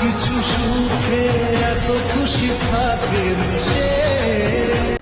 কিছু সুখে এত খুশি থাকে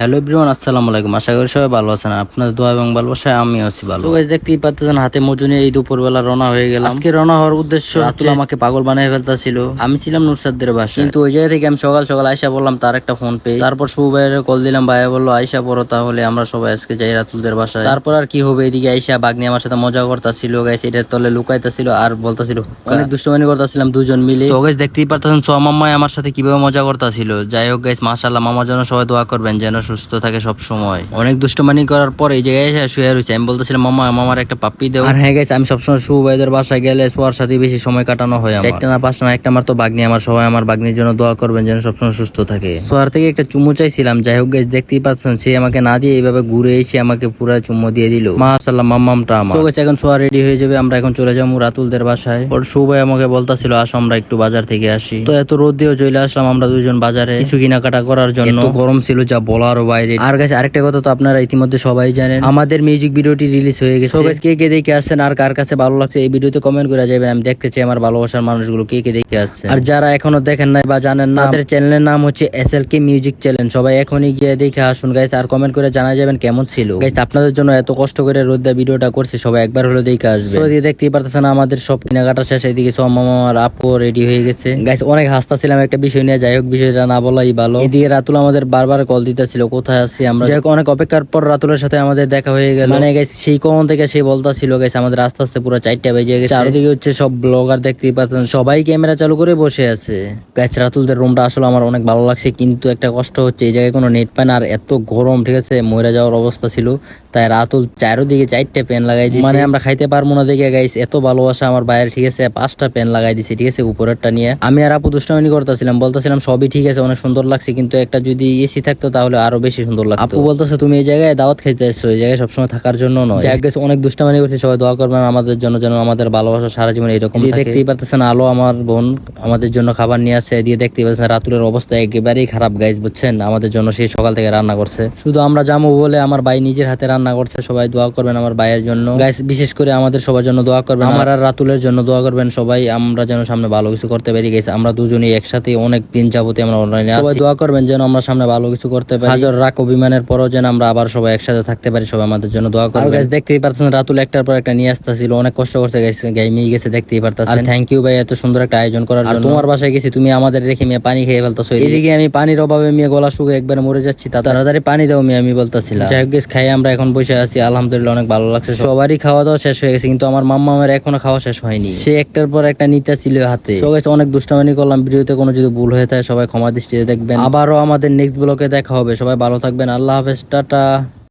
হ্যালো এভরিওয়ান আসসালামু আলাইকুম। আশা করি সবাই ভালো আছেন। আপনাদের দোয়া এবং ভালোবাসায় আমি আছি ভালো। তো guys, দেখতেই পাচ্ছেন হাতে মজুনে এই দুপুরবেলা রওনা হয়ে গেলাম। আজকে রওনা হওয়ার উদ্দেশ্য রাতুল আমাকে পাগল বানিয়ে ফেলতেছিল। আমি ছিলাম নুরসাদদের বাসায়। কিন্তু ওই জায়গা থেকে আমি সকাল সকাল আয়সা বললাম তার একটা ফোন পে তারপর শুভ ভাইয়ের কল দিলাম ভাইয়া বলল আয়সা পড়ো তাহলে আমরা সবাই আজকে যাই রাতুলদের বাসায়। তারপর আর কি হবে এদিকে আয়সা বাগনি আমার সাথে মজা করতেছিল। গাইস এটার তলে লুকাইতেছিল আর বলতাছিল অনেক দুষ্টমানি করতেছিলাম দুজন মিলে। তো গাইস দেখতেই পারতেছেন ছ মাম্মাই আমার সাথে কীভাবে মজা করতেছিল। যাই হোক গাইস মাশাআল্লাহ মামার জন্য সবাই দোয়া করবেন যেন সুস্থ থাকে সব সময় অনেক দুষ্টমানি করার পর এই জায়গায় এসে শুয়ে রয়েছে। আমি বলতেছিলাম মামা মামার একটা পাপ্পি দেও। আর হ্যাঁ গেছে আমি সবসময় শুভ ভাইদের বাসায় গেলে সোয়ার সাথে বেশি সময় কাটানো হয় আমার। একটা না পাঁচটা না একটা আমার তো বাগনি আমার সবাই আমার বাগনির জন্য দোয়া করবেন যেন সবসময় সুস্থ থাকে। সোয়ার থেকে একটা চুমু চাইছিলাম। যাই হোক গাইস দেখতেই পাচ্ছেন সে আমাকে না দিয়ে এইভাবে ঘুরে এসে আমাকে পুরো চুম্মু দিয়ে দিল। মাশাআল্লাহ মাম্মামটা আমার। গেছে এখন সোয়া রেডি হয়ে যাবে। আমরা এখন চলে যাব রাতুলদের বাসায়। ওর শুভ ভাই আমাকে বলতাছিল আসো আমরা একটু বাজার থেকে আসি। তো এত রোদ দিয়েও চলে আসলাম আমরা দুজন বাজারে। কিছু কেনাকাটা করার জন্য। গরম ছিল যা বলারও বাইরে আর গাছ আরেকটা কথা তো আপনারা ইতিমধ্যে সবাই জানেন। আমাদের মিউজিক ভিডিওটি রিলিজ হয়ে গেছে। guys, কে কে দেখে আসছেন আর কার কাছে ভালো লাগছে এই ভিডিওতে কমেন্ট করে যাবেন। আমি দেখতে চাই আমার ভালোবাসার মানুষগুলো কে কে দেখে আসছে। আর যারা এখনও দেখেন নাই বা জানেন না তাদের চ্যানেলের নাম হচ্ছে S L K music channel সবাই এখনই গিয়ে দেখে আসুন। গাইস আর কমেন্ট করে জানা যাবেন কেমন ছিল। গাইস আপনাদের জন্য এত কষ্ট করে রোদ্দা ভিডিওটা করছে সবাই একবার হলো দেখে আসবে। তো দেখতেই পারতেছেন আমাদের সব কেনাকাটা শেষ এদিকে সব মামা আর আপু রেডি হয়ে গেছে। গাইস অনেক হাসতাছিলাম একটা বিষয় নিয়ে। যাই হোক বিষয়টা না বলাই ভালো। এদিকে রাতুল আমাদের বারবার কল দিতেছিল কোথায় আছি আমরা? যাই অনেক অপেক্ষার পর রাতুলের সাথে আমাদের দেখা হয়ে গেল। মানে গাইস সেই কখন থেকে সে বলতাছিল গাইস আমাদের আস্তে আস্তে পুরো চারটা বেজে গেছে। চারিদিকে হচ্ছে সব ব্লগার দেখতেই পাচ্ছেন সবাই ক্যামেরা চালু করে বসে আছে। গাইস রাতুলদের রুমটা আসলে আমার অনেক ভালো লাগছে কিন্তু একটা কষ্ট হচ্ছে এই জায়গায় কোনো নেট পায় না আর এত গরম ঠিক আছে মরে যাওয়ার অবস্থা ছিল। তাই রাতুল চারোদিকে চারটা পেন লাগাই দিয়েছে মানে আমরা খাইতে পারব না দেখে গাইস এত ভালোবাসা আমার বাইরে ঠিক আছে পাঁচটা পেন লাগাই দিছি ঠিক আছে উপরেরটা নিয়ে। আমি আর আপু দুষ্টামি করতেছিলাম বলতেছিলাম সবই ঠিক আছে অনেক সুন্দর লাগছে কিন্তু একটা যদি এসি থাকতো তাহলে আরও বেশি সুন্দর লাগতো। আপু বলতেছে তুমি এই জায়গায় দাওয়াত খাইতে এসছো এই জায়গায় সবসময় থাকার জন্য নয়। যাই গেছে অনেক দুষ্টামি করছে সবাই দোয়া করবেন আমাদের জন্য যেন আমাদের ভালোবাসা সারা জীবন এরকম দেখতেই পাচ্ছেন আলো আমার বোন আমাদের জন্য খাবার নিয়ে আসছে দিয়ে দেখতেই পাচ্ছেন রাতুলের অবস্থা একেবারেই খারাপ গাইজ বুঝছেন? আমাদের জন্য সেই সকাল থেকে রান্না করছে। শুধু আমরা যাব বলে আমার ভাই নিজের হাতে রান্না করছে সবাই দোয়া করবেন আমার ভাইয়ের জন্য। গাইজ বিশেষ করে আমাদের সবার জন্য দোয়া করবেন আমার আর রাতুলের জন্য দোয়া করবেন সবাই আমরা যেন সামনে ভালো কিছু করতে পারি গেছে আমরা দুজনেই একসাথে অনেক দিন যাবতীয় আমরা অনলাইনে সবাই দোয়া করবেন যেন আমরা সামনে ভালো কিছু করতে পারি। হাজার রাখ অভিমানের পরও যেন আমরা আবার সবাই একসাথে থাকতে পারি সবাই আমাদের জন্য দোয়া করবেন। গাইজ দেখতেই পাচ্ছেন রাতুল একটার পর একটা নিয়ে আসতেছিল অনেক কষ্ট করছে গেছে গাইমিয়ে গেছে দেখতেই পারতাছেন। আর থ্যাংক ইউ ভাই এত সুন্দর একটা আয়োজন করার জন্য। তোমার বাসায় গেছি তুমি আমাদের রেখে মেয়ে পানি খেয়ে ফেলতেছো। এদিকে আমি পানির অভাবে মেয়ে গলা শুকে একবার মরে যাচ্ছি তা তাড়াতাড়ি পানি দাও মেয়ে আমি বলতেছিলাম। যাই হোক খাই আমরা এখন বসে আছি আলহামদুলিল্লাহ অনেক ভালো লাগছে। সবারই খাওয়া দাওয়া শেষ হয়ে গেছে কিন্তু আমার মাম্মা আমার এখনও খাওয়া শেষ হয়নি। সে একটার পর একটা নিতে ছিল হাতে। তো guys, অনেক দুষ্টামানি করলাম ভিডিওতে কোনো যদি ভুল হয়ে থাকে সবাই ক্ষমা দৃষ্টিতে দেখবেন। আবারও আমাদের নেক্সট ব্লকে দেখা হবে সবাই ভালো থাকবেন। আল্লাহ হাফেজ টাটা।